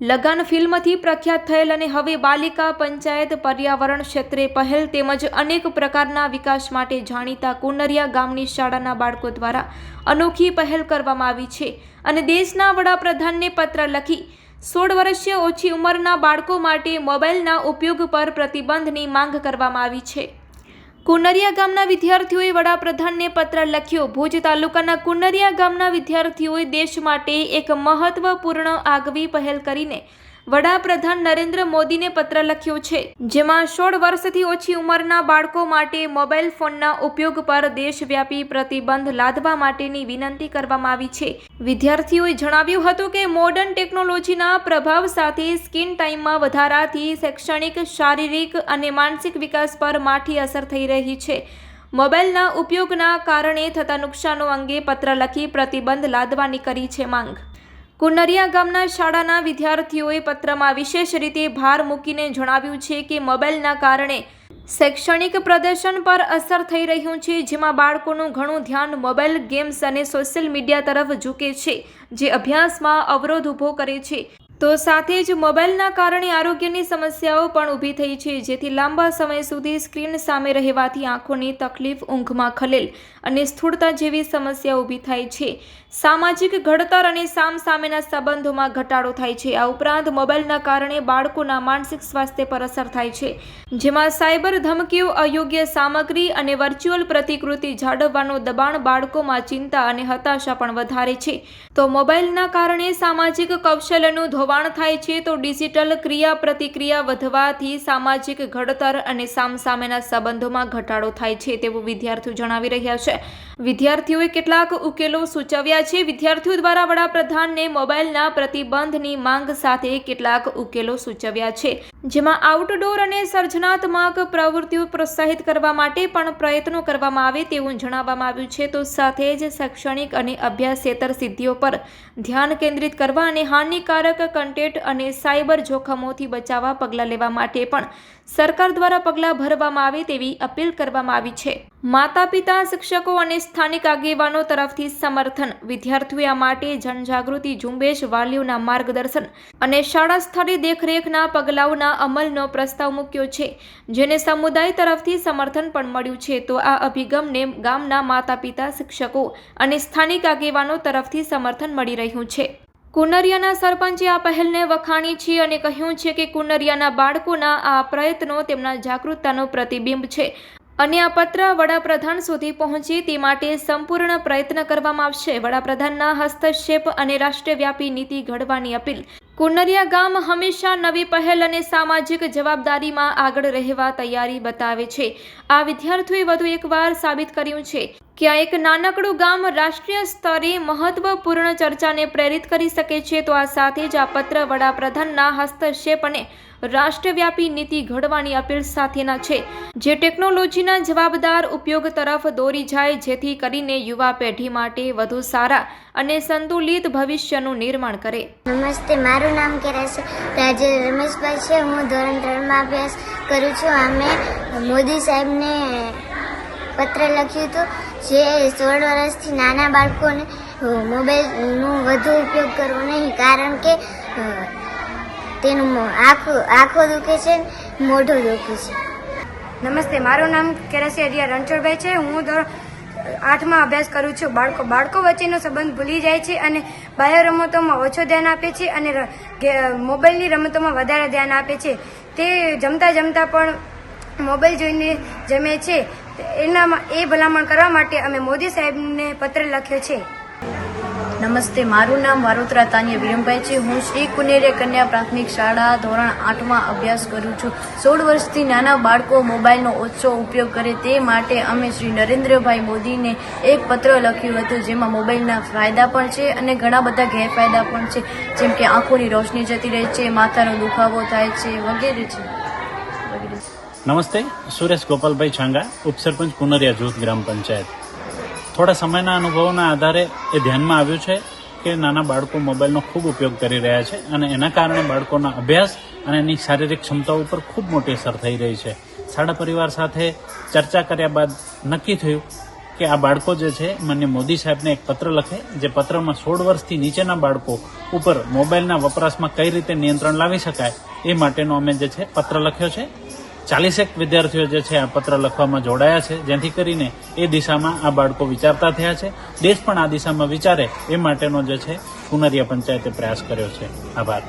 લગાન ફિલ્મથી પ્રખ્યાત થયેલ અને હવે બાલિકા પંચાયત પર્યાવરણ ક્ષેત્રે પહેલ તેમજ અનેક પ્રકારના વિકાસ માટે જાણીતા કુનરિયા ગામની શાળાના બાળકો દ્વારા અનોખી પહેલ કરવામાં આવી છે અને દેશના વડાપ્રધાનને પત્ર લખી સોળ વર્ષીય ઓછી ઉંમરના બાળકો માટે મોબાઈલના ઉપયોગ પર પ્રતિબંધની માંગ કરવામાં આવી છે. કુનરિયા ગામના વિદ્યાર્થીઓએ વડાપ્રધાનને પત્ર લખ્યો. ભુજ તાલુકાના કુનરિયા ગામના વિદ્યાર્થીઓએ દેશ માટે એક મહત્વપૂર્ણ આગવી પહેલ કરીને વડાપ્રધાન નરેન્દ્ર મોદીને પત્ર લખ્યો છે, જેમાં સોળ વર્ષથી ઓછી ઉંમરના બાળકો માટે મોબાઈલ ફોનના ઉપયોગ પર દેશવ્યાપી પ્રતિબંધ લાદવા માટેની વિનંતી કરવામાં આવી છે. વિદ્યાર્થીઓએ જણાવ્યું હતું કે મોડર્ન ટેકનોલોજીના પ્રભાવ સાથે સ્કીન ટાઈમમાં વધારાથી શૈક્ષણિક, શારીરિક અને માનસિક વિકાસ પર માઠી અસર થઈ રહી છે. મોબાઈલના ઉપયોગના કારણે થતા નુકસાનો અંગે પત્ર લખી પ્રતિબંધ લાદવાની કરી છે માંગ. કુનરિયા ગામના શાળાના વિદ્યાર્થીઓએ પત્રમાં વિશેષ રીતે ભાર મૂકીને જણાવ્યું છે કે મોબાઈલના કારણે શૈક્ષણિક પ્રદર્શન પર અસર થઈ રહ્યું છે, જેમાં બાળકોનું ઘણું ધ્યાન મોબાઈલ ગેમ્સ અને સોશિયલ મીડિયા તરફ ઝૂકે છે, જે અભ્યાસમાં અવરોધ ઊભો કરે છે. તો સાથે જ મોબાઈલના કારણે આરોગ્યની સમસ્યાઓ પણ ઊભી થઈ છે. જેથી લાંબા સમય સુધી સ્ક્રીન સામે રહેવાથી આંખોની તકલીફ ઊંઘમાં ખલેલ અને સ્થૂળતા જેવી સમસ્યા ઊભી થાય છે. સામાજિક ઘડતર અને સામસામેના સંબંધોમાં ઘટાડો થાય છે. આ ઉપરાંત મોબાઈલના કારણે બાળકોના માનસિક સ્વાસ્થ્ય પર અસર થાય છે. જેમાં સાયબર ધમકીઓ, અયોગ્ય સામગ્રી અને વર્ચ્યુઅલ પ્રતિકૃતિ જાળવવાનો દબાણ બાળકોમાં ચિંતા અને હતાશા પણ વધારે છે. તો મોબાઈલના કારણે સામાજિક કૌશલ્યનું ધોવાણ થાય છે તો ડિજિટલ ક્રિયા પ્રતિક્રિયા વધવાથી સામાજિક ઘડતર અને સામસામેના સંબંધોમાં ઘટાડો થાય છે તેવું વિદ્યાર્થીઓ જણાવી રહ્યા છે. વિદ્યાર્થીઓએ કેટલાક ઉકેલો સૂચવ્યા છે. વિદ્યાર્થીઓ દ્વારા વડાપ્રધાનને મોબાઈલના પ્રતિબંધની માંગ સાથે કેટલાક ઉકેલો સૂચવ્યા છે. જેમાં આઉટડોર અને સર્જનાત્મક પ્રવૃત્તિઓ પ્રોત્સાહિત કરવા માટે પણ પ્રયત્નો કરવામાં આવે તેવું જણાવવામાં આવ્યું છે. તો સાથે જ શૈક્ષણિક અને અભ્યાસેતર સિદ્ધિઓ પર ધ્યાન કેન્દ્રિત કરવા અને હાનિકારક કન્ટેન્ટ અને સાયબર જોખમોથી બચાવવા પગલાં લેવા માટે પણ સરકાર દ્વારા પગલાં ભરવામાં આવે તેવી અપીલ કરવામાં આવી છે. માતા પિતા શિક્ષકો અને સ્થાનિક આગેવાનો તરફથી સમર્થન. વિદ્યાર્થીઓ માટે જનજાગૃતિ ઝુંબેશ વાલીઓના માર્ગદર્શન અને શાળા સ્થળે દેખરેખના પગલાઓના અમલનો પ્રસ્તાવ મૂક્યો છે. જેને સમુદાય તરફથી સમર્થન પણ મળ્યું છે. તો આ અભિગમને ગામના માતા પિતા શિક્ષકો અને સ્થાનિક આગેવાનો તરફથી સમર્થન મળી રહ્યું છે. કુનરિયાના સરપંચે આ પહેલને વખાણી છે અને કહ્યું છે કે કુનરિયાના બાળકોના આ પ્રયત્નો તેમના જાગૃતતાનો પ્રતિબિંબ છે. અને આ પત્ર વડાપ્રધાન સુધી પહોંચે તે માટે સંપૂર્ણ પ્રયત્ન કરવામાં આવશે. વડાપ્રધાનના હસ્તક્ષેપ અને રાષ્ટ્રવ્યાપી નીતિ ઘડવાની અપીલ. કુનરિયા ગામ હંમેશા નવી પહેલ અને સામાજિક જવાબદારીમાં આગળ રહેવા તૈયારી બતાવે છે. આ વિદ્યાર્થીઓએ વધુ એકવાર સાબિત કર્યું છે. કે આ એક નાનકડું ગામ રાષ્ટ્રીય સ્તરે મહત્વપૂર્ણ ચર્ચાને પ્રેરિત કરી શકે છે, તો આ સાથે જ આ પત્ર વડાપ્રધાનના હસ્તક્ષેપ અને રાષ્ટ્રવ્યાપી નીતિ ઘડવાની અપીલ સાથેના છે, જે ટેકનોલોજીના જવાબદાર ઉપયોગ તરફ દોરી જાય, જેથી કરીને યુવા પેઢી માટે વધુ સારા અને સંતુલિત ભવિષ્યનું નિર્માણ કરે. નમસ્તે, મારું નામ કેરાસ રાજે રમેશભાઈ છે. હું ધોરણ ત્રણમાં અભ્યાસ કરું છું. અમે મોદી સાહેબને પત્ર લખ્યું હતું, જે સોળ વર્ષથી નાના બાળકોને મોબાઈલનો વધુ ઉપયોગ કરવો નહીં, કારણ કે તેનું આંખો આંખો દુખે છે મોઢું દુખે છે. નમસ્તે, મારું નામ કેરસી અરિયા રણછોડભાઈ છે. હું આઠમાં અભ્યાસ કરું છું. બાળકો બાળકો વચ્ચેનો સંબંધ ભૂલી જાય છે અને બાહ્ય રમતોમાં ઓછો ધ્યાન આપે છે અને મોબાઈલની રમતોમાં વધારે ધ્યાન આપે છે. તે જમતા જમતા પણ મોબાઈલ જોઈને જમે છે. એનામાં એ ભલામણ કરવા માટે અમે મોદી સાહેબને પત્ર લખ્યો છે. નમસ્તે, મારું નામ વારોત્રા તાનિયા વિરમભાઈ છે. હું શ્રી કુનેરે કન્યા પ્રાથમિક શાળા ધોરણ આઠમાં અભ્યાસ કરું છું. સોળ વર્ષથી નાના બાળકો મોબાઈલનો ઓછો ઉપયોગ કરે તે માટે અમે શ્રી નરેન્દ્રભાઈ મોદીને એક પત્ર લખ્યું હતું, જેમાં મોબાઈલના ફાયદા પણ છે અને ઘણા બધા ગેરફાયદા પણ છે. જેમ કે આંખોની રોશની જતી રહે છે, માથાનો દુખાવો થાય છે, વગેરે છે. નમસ્તે, સુરેશ ગોપાલભાઈ છાંગા, ઉપસરપંચ કુનરિયા જૂથ ગ્રામ પંચાયત. થોડા સમયના અનુભવોના આધારે એ ધ્યાનમાં આવ્યું છે કે નાના બાળકો મોબાઈલનો ખૂબ ઉપયોગ કરી રહ્યા છે અને એના કારણે બાળકોના અભ્યાસ અને એની શારીરિક ક્ષમતાઓ ઉપર ખૂબ મોટી અસર થઈ રહી છે. શાળા પરિવાર સાથે ચર્ચા કર્યા બાદ નક્કી થયું કે આ બાળકો જે છે, માન્ય મોદી સાહેબને એક પત્ર લખે, જે પત્રમાં સોળ વર્ષથી નીચેના બાળકો ઉપર મોબાઈલના વપરાશમાં કઈ રીતે નિયંત્રણ લાવી શકાય એ માટેનો અમે જે છે, પત્ર લખ્યો છે. ચાલીસેક વિદ્યાર્થીઓ જે છે આ પત્ર લખવામાં જોડાયા છે. જેથી કરીને એ દિશામાં આ બાળકો વિચારતા થયા છે. દેશ પણ આ દિશામાં વિચારે એ માટેનો જે છે કુનરિયા પંચાયતે પ્રયાસ કર્યો છે. આભાર.